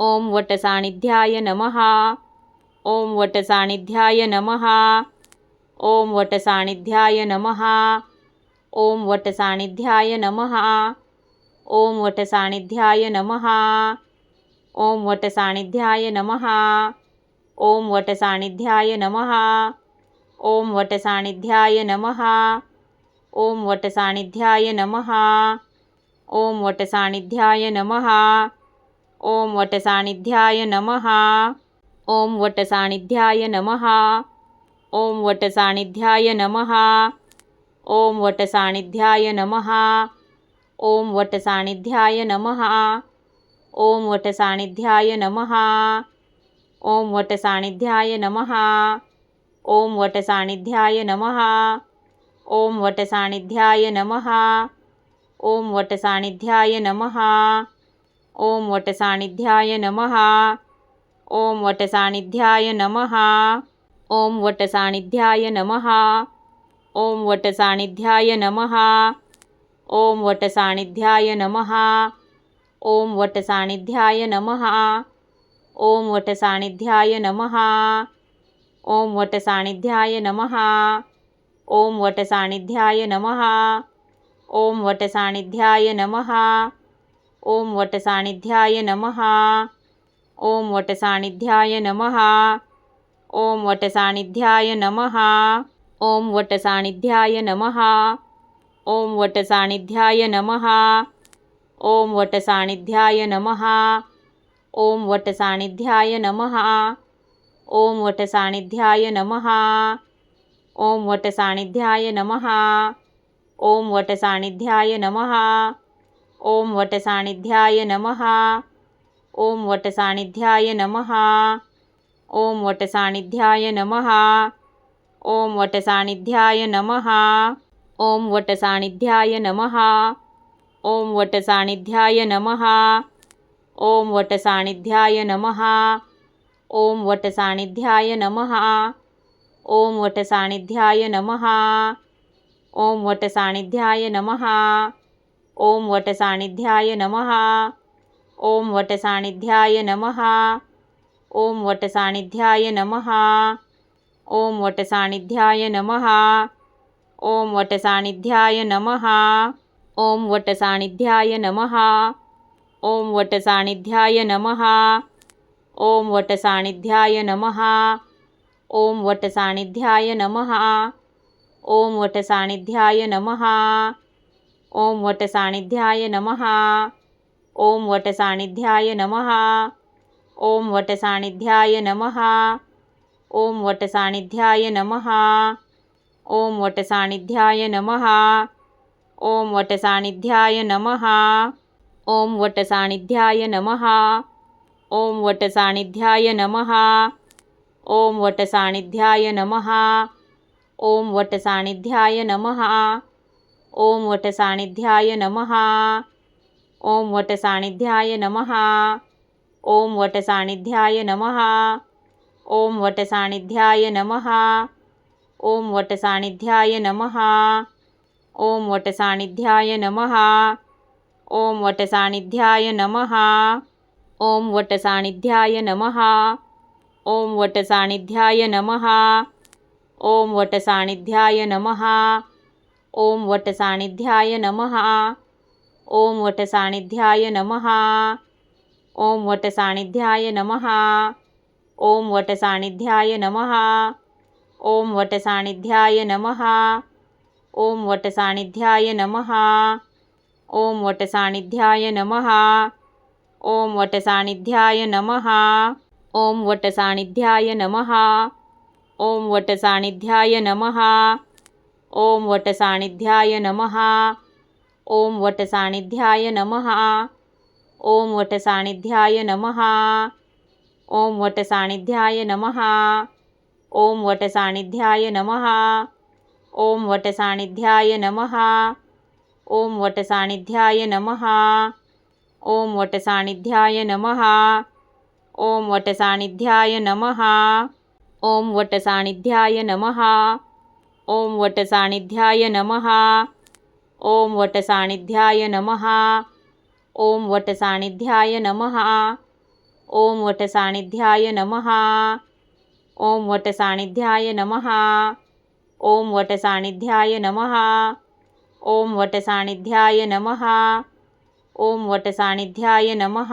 ओम वटसान्निध्याय नमः ओम वटसान्निध्याय नमः ओम वटसान्निध्याय नमः ओम वटसान्निध्याय नमः ओम वटसान्निध्याय नमः ओम वटसान्निध्याय नमः ओम वटसान्निध्याय नमः ओम वटसान्निध्याय नमः ओम वटसान्निध्याय नमः ओम वटसान्निध्याय नमः ओम वटसानिध्याय नमः ओम वटसानिध्याय नमः ओम वटसानिध्याय नमः ओम वटसानिध्याय नमः ओम वटसानिध्याय नमः ओम वटसानिध्याय नमः ओम वटसानिध्याय नमः ओम वटसानिध्याय नमः ओम वटसानिध्याय नमः ओम वटसानिध्याय नमः ओम वटसानिध्याय नमः ओम वटसानिध्याय नमः ओम वटसानिध्याय नमः ओम वटसानिध्याय नमः ओम वटसानिध्याय नमः ओम वटसानिध्याय नमः ओम वटसानिध्याय नमः ओम वटसानिध्याय नमः ओम वटसानिध्याय नमः ओम वटसानिध्याय नमः ओम वटसाणिध्याय नमः ओम वटसाणिध्याय नमः ओम वटसाणिध्याय नमः ओम वटसाणिध्याय नमः ओम वटसाणिध्याय नमः ओम वटसाणिध्याय नमः ओम वटसाणिध्याय नमः ओम वटसाणिध्याय नमः ओम वटसाणिध्याय नमः ओम वटसान्निध्याय नमः ओम वटसाणिध्याय नमः ओम वटसाणिध्याय नमः ओम वटसाणिध्याय नमः ओम वटसाणिध्याय नमः ओम वटसाणिध्याय नमः ओम वटसाणिध्याय नमः ओम वटसाणिध्याय नमः ओम वटसाणिध्याय नमः ओम वटसाणिध्याय नमः ओम वटसानिध्याय नमः ओम वटसानिध्याय नमः ओम वटसानिध्याय नमः ओम वटसानिध्याय नमः ओम वटसानिध्याय नमः ओम वटसानिध्याय नमः ओम वटसानिध्याय नमः ओम वटसानिध्याय नमः ओम वटसानिध्याय नमः ओम वटसान्निध्याय नमः ओम वटसान्निध्याय नमः ओम वटसान्निध्याय नमः ओम वटसान्निध्याय नमः ओम वटसान्निध्याय नमः ओम वटसान्निध्याय नमः ओम वटसान्निध्याय नमः ओम वटसान्निध्याय नमः ओम वटसान्निध्याय नमः ओम वटसान्निध्याय नमः ओम वटसान्निध्याय नमः ओम वटसान्निध्याय नमः ओम वटसाणिध्याय नमः ओम वटसाणिध्याय नमः ओम वटसाणिध्याय नमः ओम वटसाणिध्याय नमः ओम वटसाणिध्याय नमः ओम वटसाणिध्याय नमः ओम वटसाणिध्याय नमः ओम वटसाणिध्याय नमः ओम वटसाणिध्याय नमः ओम वटसाणिध्याय नमः ओम वटसाणिध्याय नमः ओम वटसाणिध्याय नमः ओम वटसाणिध्याय नमः ओम वटसाणिध्याय नमः ओम वटसाणिध्याय नमः ओम वटसाणिध्याय नमः ओम वटसाणिध्याय नमः ओम वटसाणिध्याय नमः ओम वटसाणिध्याय नमः ओम वटसाणिध्याय नमः ओम वटसाणिध्याय नमः ओम वटसाणिध्याय नमः ओम वटसाणिध्याय नमः ओम वटसाणिध्याय नमः ओम वटसाणिध्याय नमः ओम वटसाणिध्याय नमः ओम वटसाणिध्याय नमः ओम वटसाणिध्याय नमः ओम वटसाणिध्याय नमः ओम वटसाणिध्याय नमः ओम वटसान्निध्याय नमः। ओम वटसान्निध्याय नमः। ओम वटसान्निध्याय नमः। ओम वटसाणिध्याय नमः। ओम वटसाणिध्याय नमः। ओम वटसाणिध्याय नमः। ओम वटसाणिध्याय नमः। ओम वटसाणिध्याय नमः।